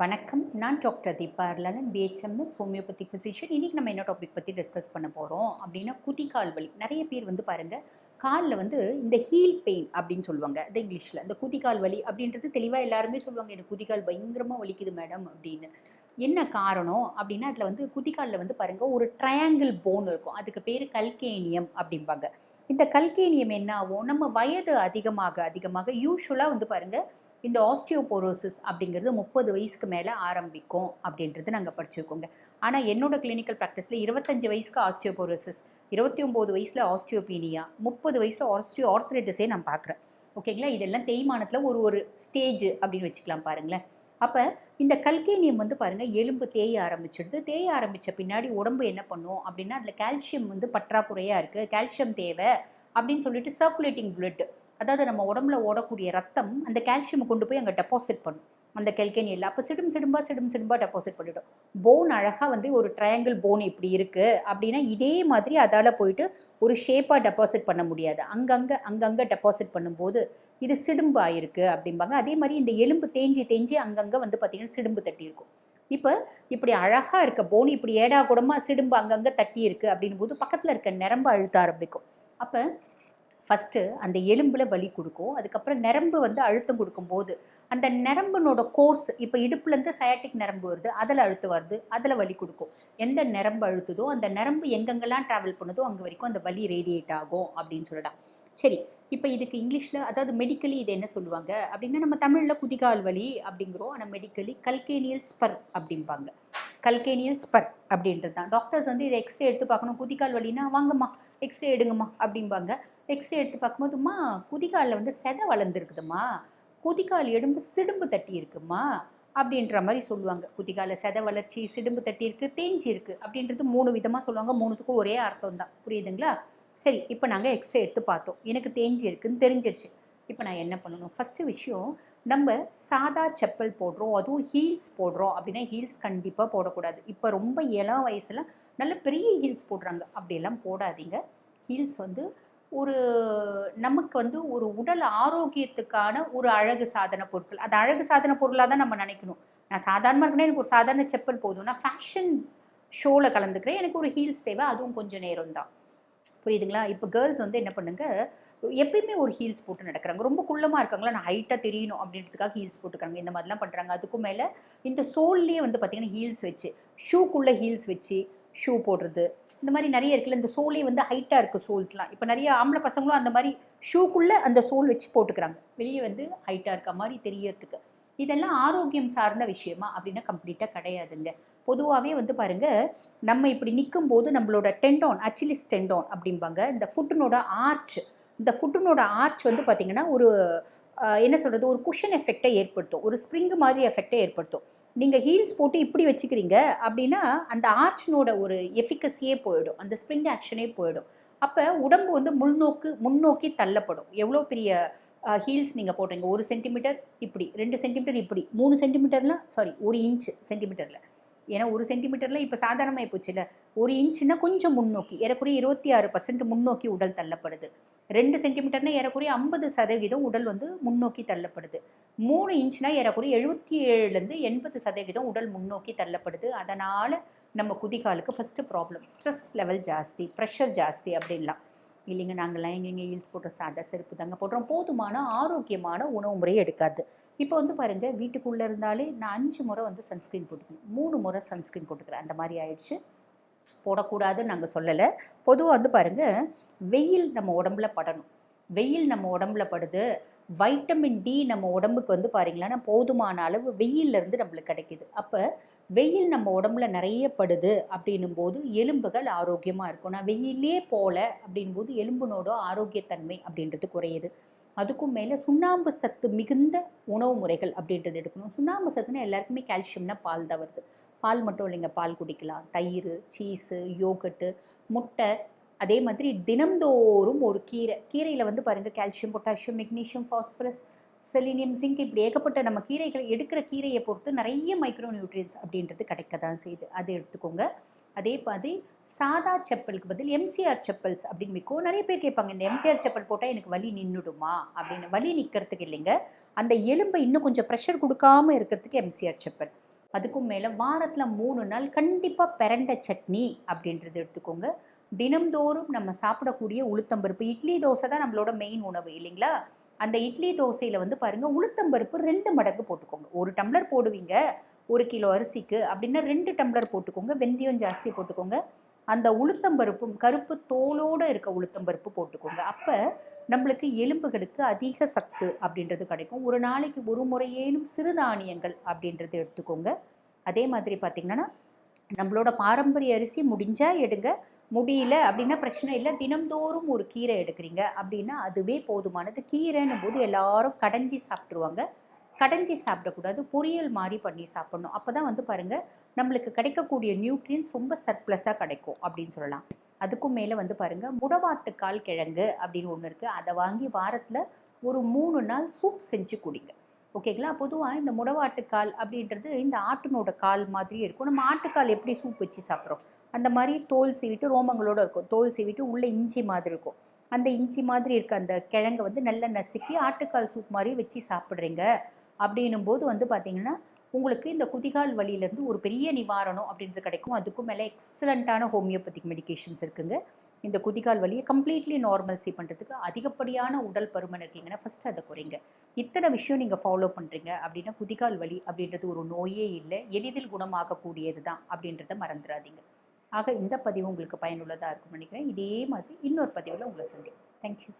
வணக்கம். நான் டாக்டர் தீபா அர்லனன் பிஹெச்எம்எஸ் ஹோமியோபதி ஃபிசிஷியன் இன்றைக்கி நம்ம என்ன டாபிக் பற்றி டிஸ்கஸ் பண்ண போகிறோம் அப்படின்னா குதிகால் வலி. நிறைய பேர் வந்து பாருங்கள் காலில் வந்து இந்த ஹீல் பெயின் அப்படின்னு சொல்லுவாங்க. இந்த இங்கிலீஷில் இந்த குதிகால் வலி அப்படின்றது தெளிவாக எல்லாருமே சொல்லுவாங்க. எனக்கு குதிகால் பயங்கரமாக வலிக்குது மேடம் அப்படின்னு. என்ன காரணம் அப்படின்னா அதில் வந்து குதிகாலில் வந்து பாருங்கள் ஒரு ட்ரையாங்கிள் போன் இருக்கும். அதுக்கு பேர் கல்கேனியம் அப்படிம்பாங்க. இந்த கல்கேனியம் என்ன ஆகும்? நம்ம வயது அதிகமாக அதிகமாக யூஸ்வலாக வந்து பாருங்கள் இந்த ஆஸ்டியோபோரோசிஸ் அப்படிங்கிறது முப்பது வயசுக்கு மேலே ஆரம்பிக்கும் அப்படின்றது நாங்கள் படிச்சிருக்கோங்க. ஆனால் என்னோட கிளினிக்கல் ப்ராக்டிஸில் இருபத்தஞ்சு வயசுக்கு ஆஸ்டியோபோரோசிஸ் இருபத்தி ஒம்பது வயசில் ஆஸ்டியோபீனியா முப்பது வயசில் ஆஸ்டியோ ஆர்த்ரைட்டிஸே நான் பார்க்குறேன் ஓகேங்களா இதெல்லாம் தேய்மானத்தில் ஒரு ஒரு ஸ்டேஜ் அப்படின்னு வச்சுக்கலாம் பாருங்களேன். அப்போ இந்த கல்கேனியம் வந்து பாருங்கள் எலும்பு தேய ஆரம்பிச்சிடுது. தேய ஆரம்பித்த பின்னாடி உடம்பு என்ன பண்ணும் அப்படின்னா அதில் கால்சியம் வந்து பற்றாக்குறையாக இருக்குது கால்சியம் தேவை அப்படின்னு சொல்லிட்டு சர்க்குலேட்டிங் பிளட் அதாவது நம்ம உடம்புல ஓடக்கூடிய ரத்தம் அந்த கால்சியம் கொண்டு போய் அங்கே டெபாசிட் பண்ணும். அந்த கெல்கேனியில் அப்போ சிடும் சிடும்பா சிடும் சிடும்பா டெபாசிட் பண்ணிடும். போன் அழகாக வந்து ஒரு ட்ரையாங்கிள் போன் இப்படி இருக்குது அப்படின்னா இதே மாதிரி அதால் போயிட்டு ஒரு ஷேப்பாக டெபாசிட் பண்ண முடியாது. அங்கங்கே அங்கங்கே டெபாசிட் பண்ணும்போது இது சிடும்பு ஆயிருக்கு அப்படிம்பாங்க. அதே மாதிரி இந்த எலும்பு தேஞ்சி தேஞ்சி அங்கங்கே வந்து பார்த்திங்கன்னா சிடும்பு தட்டி இருக்கும். இப்போ இப்படி அழகாக இருக்க போன் இப்படி ஏடா கூடமாக சிடும்பு அங்கங்கே தட்டி இருக்குது அப்படின் போது பக்கத்தில் இருக்க நிரம்ப அழுத்த ஆரம்பிக்கும். அப்போ ஃபஸ்ட்டு அந்த எலும்பில் வலி கொடுக்கும். அதுக்கப்புறம் நரம்பு வந்து அழுத்தம் கொடுக்கும்போது அந்த நரம்புனோட கோர்ஸ் இப்போ இடுப்புலேருந்து சயாட்டிக் நரம்பு வருது அதில் அழுத்து வருது அதில் வலி கொடுக்கும். எந்த நரம்பு அழுத்துதோ அந்த நரம்பு எங்கெங்கெல்லாம் ட்ராவல் பண்ணுதோ அங்கே வரைக்கும் அந்த வலி ரேடியேட் ஆகும் அப்படின்னு சொல்லலாம் சரி இப்போ இதுக்கு இங்கிலீஷில் அதாவது மெடிக்கலி இது என்ன சொல்லுவாங்க? அப்படின்னா நம்ம தமிழில் குதிகால் வலி அப்படிங்கிறோம். ஆனால் மெடிக்கலி கல்கேனியல் ஸ்பர் அப்படிம்பாங்க. கல்கேனியல் ஸ்பர் அப்படின்றது தான். டாக்டர்ஸ் வந்து இதை எக்ஸ்ரே எடுத்து பார்க்கணும். குதிகால் வலின்னா வாங்கம்மா எக்ஸ்ரே எடுங்கம்மா அப்படிம்பாங்க. எக்ஸ்ரே எடுத்து பார்க்கும்போதுமா குதிகாலில் வந்து செதை வளர்ந்துருக்குதுமா குதிகால் எலும்பு சிடும்பு தட்டி இருக்குமா அப்படின்ற மாதிரி சொல்லுவாங்க. குதிகால செதை வளர்ச்சி சிடும்பு தட்டி இருக்கு தேஞ்சி இருக்கு அப்படின்றது மூணு விதமாக சொல்லுவாங்க. மூணுத்துக்கும் ஒரே அர்த்தம் தான் புரியுதுங்களா? சரி இப்போ நாங்கள் எக்ஸ்ரே எடுத்து பார்த்தோம். எனக்கு தேஞ்சி இருக்குன்னு தெரிஞ்சிருச்சு. இப்போ நான் என்ன பண்ணணும்? ஃபஸ்ட்டு விஷயம் நம்ம சாதா செப்பல் போடுறோம் அதுவும் ஹீல்ஸ் போடுறோம் அப்படின்னா ஹீல்ஸ் கண்டிப்பாக போடக்கூடாது. இப்போ ரொம்ப இளம் வயசில் நல்ல பெரிய ஹீல்ஸ் போடுறாங்க. அப்படியெல்லாம் போடாதீங்க. ஹீல்ஸ் வந்து ஒரு நமக்கு வந்து ஒரு உடல் ஆரோக்கியத்துக்கான ஒரு அழகு சாதன பொருட்கள். அது அழகு சாதன பொருளாக தான் நம்ம நினைக்கணும். நான் சாதாரணமாக இருக்கேன்னா எனக்கு ஒரு சாதாரண செப்பல் போதும். நான் ஃபேஷன் ஷோவில் கலந்துக்கிறேன். எனக்கு ஒரு ஹீல்ஸ் தேவை. அதுவும் கொஞ்சம் நேரம் தான். புரியுதுங்களா? இப்போ கேர்ள்ஸ் வந்து என்ன பண்ணுங்க? எப்பயுமே ஒரு ஹீல்ஸ் போட்டு நடக்கிறாங்க. ரொம்ப குள்ளமாக இருக்காங்களா? நான் ஹைட்டாக தெரியணும் அப்படின்றதுக்காக ஹீல்ஸ் போட்டுக்கிறாங்க. இந்த மாதிரிலாம் பண்ணுறாங்க அதுக்கும் மேலே இந்த சோல்லையே வந்து பார்த்திங்கன்னா ஹீல்ஸ் வச்சு ஷூக்குள்ளே ஹீல்ஸ் வச்சு ஷூ போடுறது. இந்த மாதிரி நிறைய இருக்குல்ல இந்த சோலே வந்து ஹைட்டாக இருக்குது சோல்ஸ்லாம் இப்போ நிறைய ஆம்பளை பசங்களும் அந்த மாதிரி ஷூக்குள்ளே அந்த சோல் வச்சு போட்டுக்கிறாங்க. வெளியே வந்து ஹைட்டாக இருக்க மாதிரி தெரியறதுக்கு. இதெல்லாம் ஆரோக்கியம் சார்ந்த விஷயமா? அப்படின்னா கம்ப்ளீட்டாக கிடையாதுங்க. பொதுவாகவே வந்து பாருங்கள் நம்ம இப்படி நிற்கும் போது நம்மளோட டெண்டோன் அச்சிலிஸ் டெண்டோன் அப்படிம்பாங்க. இந்த ஃபுட்டினோட ஆர்ச் இந்த ஃபுட்டுனோட ஆர்ச் வந்து பார்த்திங்கன்னா ஒரு என்ன சொல்கிறது ஒரு குஷன் எஃபெக்டை ஏற்படுத்தும். ஒரு ஸ்ப்ரிங் மாதிரி எஃபெக்டை ஏற்படுத்தும். நீங்கள் ஹீல்ஸ் போட்டு இப்படி வச்சுக்கிறீங்க அப்படின்னா அந்த ஆர்ச்னோட ஒரு எஃபிகஸியே போயிடும். அந்த ஸ்ப்ரிங் ஆக்ஷனே போயிடும். அப்போ உடம்பு வந்து முன்னோக்கு முன்னோக்கி தள்ளப்படும். எவ்வளோ பெரிய ஹீல்ஸ் நீங்கள் போடுறீங்க ஒரு சென்டிமீட்டர் இப்படி ரெண்டு சென்டிமீட்டர் இப்படி மூணு சென்டிமீட்டர்லாம் சாரி ஒரு இன்ச்சு சென்டிமீட்டரில் ஏன்னா ஒரு சென்டிமீட்டரில் இப்போ சாதாரணமாக போச்சுல ஒரு இன்ச்சுன்னா கொஞ்சம் முன்னோக்கி ஏறக்குறைய இருபத்தி ஆறு பர்சன்ட் முன்னோக்கி உடல் தள்ளப்படுது. ரெண்டு சென்டிமீட்டர்னா ஏறக்குறைய ஐம்பது சதவீதம் உடல் வந்து முன்னோக்கி தள்ளப்படுது. மூணு இன்ச்னா ஏறக்குறைய எழுபத்தி ஏழுலேருந்து எண்பது சதவீதம் உடல் முன்னோக்கி தள்ளப்படுது. அதனால் நம்ம குதிகாலுக்கு ஃபஸ்ட்டு ப்ராப்ளம் ஸ்ட்ரெஸ் லெவல் ஜாஸ்தி ப்ரெஷர் ஜாஸ்தி அப்படின்லாம். இல்லைங்க நாங்கள்லாம் எங்கெங்கே ஹீல்ஸ் போடுற சாதா செருப்பு தாங்க போடுறோம். போதுமான ஆரோக்கியமான உணவு முறையை எடுக்காது. இப்போ வந்து பாருங்கள் வீட்டுக்குள்ளே இருந்தாலே நான் அஞ்சு முறை வந்து சன்ஸ்க்ரீன் போட்டுக்கணும். மூணு முறை சன்ஸ்க்ரீன் போட்டுக்கிறேன். அந்த மாதிரி ஆயிடுச்சு. போடக்கூடாதுன்னு நாங்கள் சொல்லலை. பொதுவாக வந்து பாருங்கள் வெயில் நம்ம உடம்புல படணும். வெயில் நம்ம உடம்புல படுது. வைட்டமின் டி நம்ம உடம்புக்கு வந்து பாருங்களேன்னா போதுமான அளவு வெயிலிருந்து நம்மளுக்கு கிடைக்கிது. அப்போ வெயில் நம்ம உடம்புல நிறைய படுது அப்படின்னும் போது எலும்புகள் ஆரோக்கியமாக இருக்கும். நான் வெயிலே போல அப்படின் போது எலும்புனோட ஆரோக்கியத்தன்மை அப்படின்றது குறையுது. அதுக்கும் மேலே சுண்ணாம்பு சத்து மிகுந்த உணவு முறைகள் அப்படின்றது எடுக்கணும். சுண்ணாம்பு சத்துனா எல்லாருக்குமே கால்சியம்னா பால் தான் வருது. பால் மட்டும் இல்லைங்க பால் குடிக்கலாம். தயிர் சீஸு யோகட்டு முட்டை. அதே மாதிரி தினம்தோறும் ஒரு கீரை. கீரையில் வந்து பாருங்கள் calcium potassium magnesium phosphorus selenium zinc இப்படி ஏகப்பட்ட நம்ம கீரைகள் எடுக்கிற கீரையை பொறுத்து நிறைய மைக்ரோ நியூட்ரியன்ஸ் அப்படின்றது கிடைக்க தான் செய்யுது. அதை எடுத்துக்கோங்க. அதே மாதிரி சாதா செப்பலுக்கு பதில் எம்சிஆர் செப்பல்ஸ் அப்படின்னு விற்கும் நிறைய பேர் கேட்பாங்க இந்த எம்சிஆர் செப்பல் போட்டால் எனக்கு வலி நின்றுடுமா அப்படின்னு. வலி நிற்கிறதுக்கு இல்லைங்க. அந்த எலும்பை இன்னும் கொஞ்சம் ப்ரெஷர் கொடுக்காம இருக்கிறதுக்கு எம்சிஆர் செப்பல். அதுக்கும் மேலே வாரத்தில் மூணு நாள் கண்டிப்பாக பிரண்ட சட்னி அப்படின்றது எடுத்துக்கோங்க. தினம்தோறும் நம்ம சாப்பிடக்கூடிய உளுத்தம்பருப்பு இட்லி தோசை தான் நம்மளோட மெயின் உணவு இல்லைங்களா? அந்த இட்லி தோசையில் வந்து பாருங்கள் உளுத்தம்பருப்பு ரெண்டு மடங்கு போட்டுக்கோங்க. ஒரு டம்ளர் போடுவீங்க ஒரு கிலோ அரிசிக்கு அப்படின்னா ரெண்டு டம்ளர் போட்டுக்கோங்க வெந்தயம் ஜாஸ்தி போட்டுக்கோங்க. அந்த உளுத்தம்பருப்பும் கருப்பு தோலோடு இருக்க உளுத்தம்பருப்பு போட்டுக்கோங்க. அப்போ நம்மளுக்கு எலும்புகளுக்கு அதிக சத்து அப்படின்றது கிடைக்கும். ஒரு நாளைக்கு ஒரு முறையேனும் சிறுதானியங்கள் அப்படின்றது எடுத்துக்கோங்க. அதே மாதிரி பார்த்திங்கன்னா நம்மளோட பாரம்பரிய அரிசி முடிஞ்சால் எடுங்க. முடியல அப்படின்னா பிரச்சனை இல்லை. தினம்தோறும் ஒரு கீரை எடுக்கிறீங்க அப்படின்னா அதுவே போதுமானது. கீரைன்னும் போது எல்லாரும் கடைஞ்சி சாப்பிட்ருவாங்க கடைஞ்சி சாப்பிடக்கூடாது பொரியல் மாதிரி பண்ணி சாப்பிடணும். அப்போ தான் வந்து பாருங்கள் நம்மளுக்கு கிடைக்கக்கூடிய நியூட்ரியன்ஸ் ரொம்ப சர்ப்ளஸாக கிடைக்கும் அப்படின்னு சொல்லலாம். அதுக்கும் மேலே வந்து பாருங்கள் முடவாட்டுக்கால் கிழங்கு அப்படின்னு ஒன்று இருக்குது அதை வாங்கி வாரத்தில் ஒரு மூணு நாள் சூப் செஞ்சு குடிங்க. ஓகேங்களா பொதுவாக இந்த முடவாட்டுக்கால் அப்படின்றது இந்த ஆட்டினோட கால் மாதிரி இருக்கும். நம்ம ஆட்டுக்கால் எப்படி சூப் வச்சு சாப்பிட்றோம்? அந்த மாதிரி தோல் சீவிட்டு ரோமங்களோட இருக்கும். தோல் சீவிட்டு உள்ளே இஞ்சி மாதிரி இருக்கும். அந்த இஞ்சி மாதிரி இருக்க அந்த கிழங்கை வந்து நல்லா நசுக்கி ஆட்டுக்கால் சூப் மாதிரி வச்சு சாப்பிட்றீங்க. அப்படின்னும் போது வந்து பார்த்திங்கன்னா உங்களுக்கு இந்த குதிகால் வழியிலேருந்து ஒரு பெரிய நிவாரணம் அப்படின்றது கிடைக்கும். அதுக்கும் மேலே எக்ஸலண்ட்டான ஹோமியோபதிக் மெடிக்கேஷன்ஸ் இருக்குங்க. இந்த குதிகால் வலியை கம்ப்ளீட்லி நார்மல்சி பண்ணுறதுக்கு அதிகப்படியான உடல் பருமன் இருக்கீங்கன்னா ஃபஸ்ட்டு அதை குறைங்க. இத்தனை விஷயம் நீங்கள் ஃபாலோ பண்ணுறீங்க அப்படின்னா குதிகால் வலி அப்படின்றது ஒரு நோயே இல்லை எளிதில் குணமாகக்கூடியது தான் அப்படின்றத மறந்துடாதீங்க. ஆக இந்த பதிவு உங்களுக்கு பயனுள்ளதாக இருக்கும்னு நினைக்கிறேன். இதே மாதிரி இன்னொரு பதிவில் உங்களை சந்திக்கும் தேங்க்யூ